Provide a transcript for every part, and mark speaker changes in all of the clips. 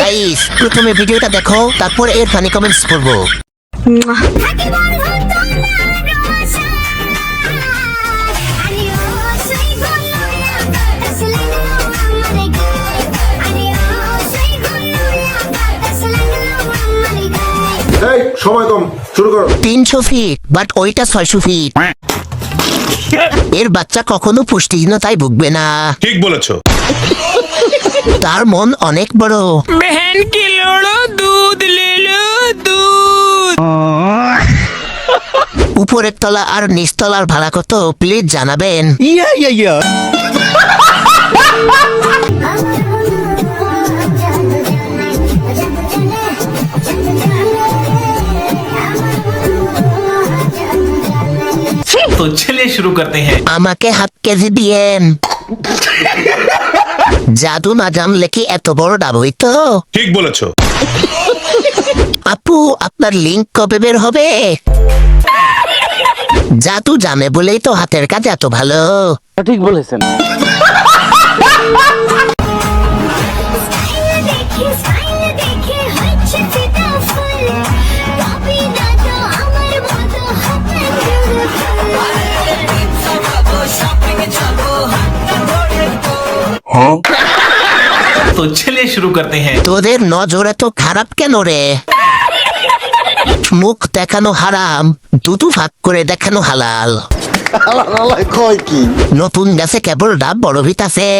Speaker 1: Guys প্রথমে ভিডিওটা দেখো তারপর এর ফানি কমেন্টস করব
Speaker 2: এই সময় কম শুরু করো।
Speaker 1: তিনশো ফিট বাট ওইটা ছয়শো ফিট এর বাচ্চা কখনো পুষ্টিহীনতায় ভুগবে না।
Speaker 3: ঠিক বলেছ।
Speaker 1: তার মন অনেক বড়
Speaker 4: बहन की लोड़ो दूध ले लो दूध
Speaker 1: উপরের তলা আর নিচতলার ভাড়া কত প্লিজ জানাবেন
Speaker 5: तो चलिए शुरू करते हैं
Speaker 1: আমাকে হাফ কেজি দিয়েন জাদু না জানলে কি এত বড় ডাবই তো
Speaker 3: ঠিক বলেছ।
Speaker 1: আপু আপনার লিঙ্ক কবে বের হবে? জাদু জানে বলেই তো হাতের কাজ এত ভালো।
Speaker 6: ঠিক বলেছেন।
Speaker 5: হ্যাঁ তো চলে শুরু করতে হ্যাঁ
Speaker 1: তোদের নজর এত খারাপ কেন রে মুখ দেখানো হারাম দুটো ভাগ করে দেখানো হালাল নতুন গেছে কেবল ডাব বড় ভিতাছে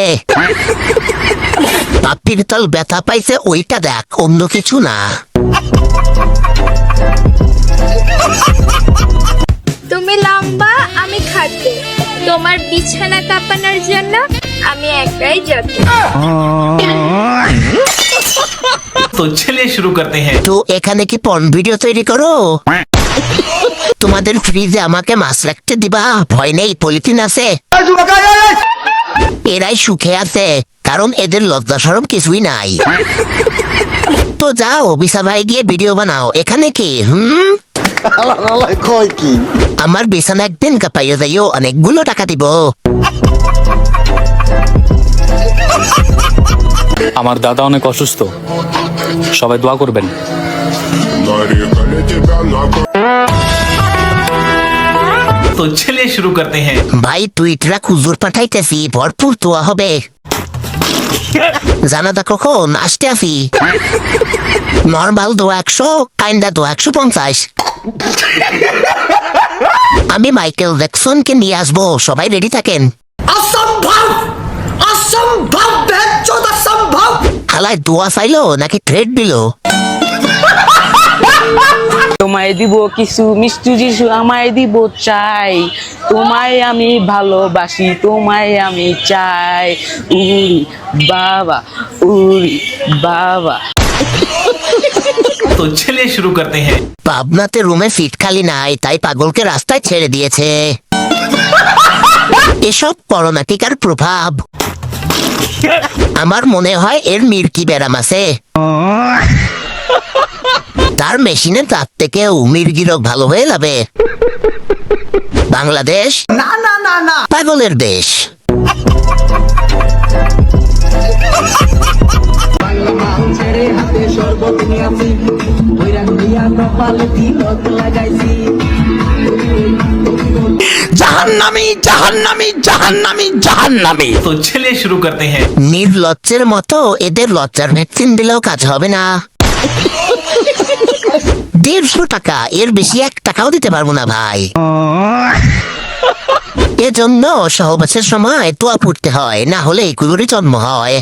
Speaker 1: পাপির তল ব্যথা পাইছে ওইটা দেখ অন্য কিছু না
Speaker 7: তুমি লম্বা আমি খাদ্য তোমার বিছানা কাঁপানোর জন্য আমি একাই যাচ্ছি
Speaker 5: তো চলে শুরু করতে হ্যাঁ।
Speaker 1: তো এখানে কি পর্ন ভিডিও তৈরি করো? তোমাদের ফ্রিজে আমাকে মাছ রাখতে দিবা। ভয় নেই পলিথিন আছে। এরাই সুখে আছে কারণ এদের লজ্জা সরম কিছুই নাই। তো যাও বিশা ভাই গিয়ে ভিডিও বানাও। এখানে কি? হুম? আমার বিছানা একদিন কাপাইয়া যাইও অনেকগুলো টাকা দিব।
Speaker 6: আমার দাদা অনেক অসুস্থ। সবাই দোয়া করবেন।
Speaker 5: তো চলে শুরু করতে হ্যাঁ।
Speaker 1: ভাই পাঠাইতেছি ভরপুর তোয়া হবে। জানাতা কখন? আসতে আসি। নর্মাল দোয়া একশো কাইন্দা দোয়া একশো পঞ্চাশ। আমি মাইকেল জ্যাকসনকে নিয়ে আসব সবাই রেডি থাকেন। হালায় দোয়া চাইলো নাকি থ্রেড দিল?
Speaker 8: তোমায় দিব কিছু মিষ্টি যিশু আমায় দিব চাই। তোমায় আমি ভালোবাসি তোমায় আমি চাই। উরি বাবা উরি বাবা।
Speaker 5: तो चलिए शुरू करते हैं
Speaker 1: পাবনাতে রুমে সিট খালি নাই তাই পাগলকে রাস্তায় ছেড়ে দিয়েছে এসব করোনা টিকার প্রভাব আমার মনে হয় এর মির্কি ব্যারাম আছে তার মেশিনের তার থেকেও মির্গি রোগ ভালো হয়ে যাবে বাংলাদেশ না না না না পাগলের দেশ শরবত কপালে তিলক লাগাইছি।
Speaker 5: তো ছেলে শুরু করতে হ্যাঁ।
Speaker 1: নিজ মতো এদের লজ্জার ভ্যাকসিন দিলেও কাজ হবে না। দেড়শো টাকা এর বেশি এক টাকাও দিতে পারব না ভাই। এজন্য সহবাসের সময় তোয়া পড়তে হয় না হলে কুড়ি জন্ম হয়।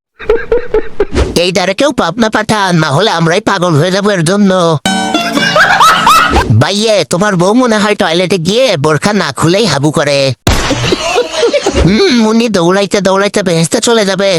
Speaker 1: এই দ্বারা কেউ পাবনা পাঠান, না হলে আমরাই পাগল হয়ে যাব এর জন্য। বাইয়ে তোমার বউ মনে হয় টয়লেটে গিয়ে বোরখা না খুলেই হাবু করে। হুম উনি দৌড়াইতে দৌড়াইতে বেহেস্তে চলে যাবে।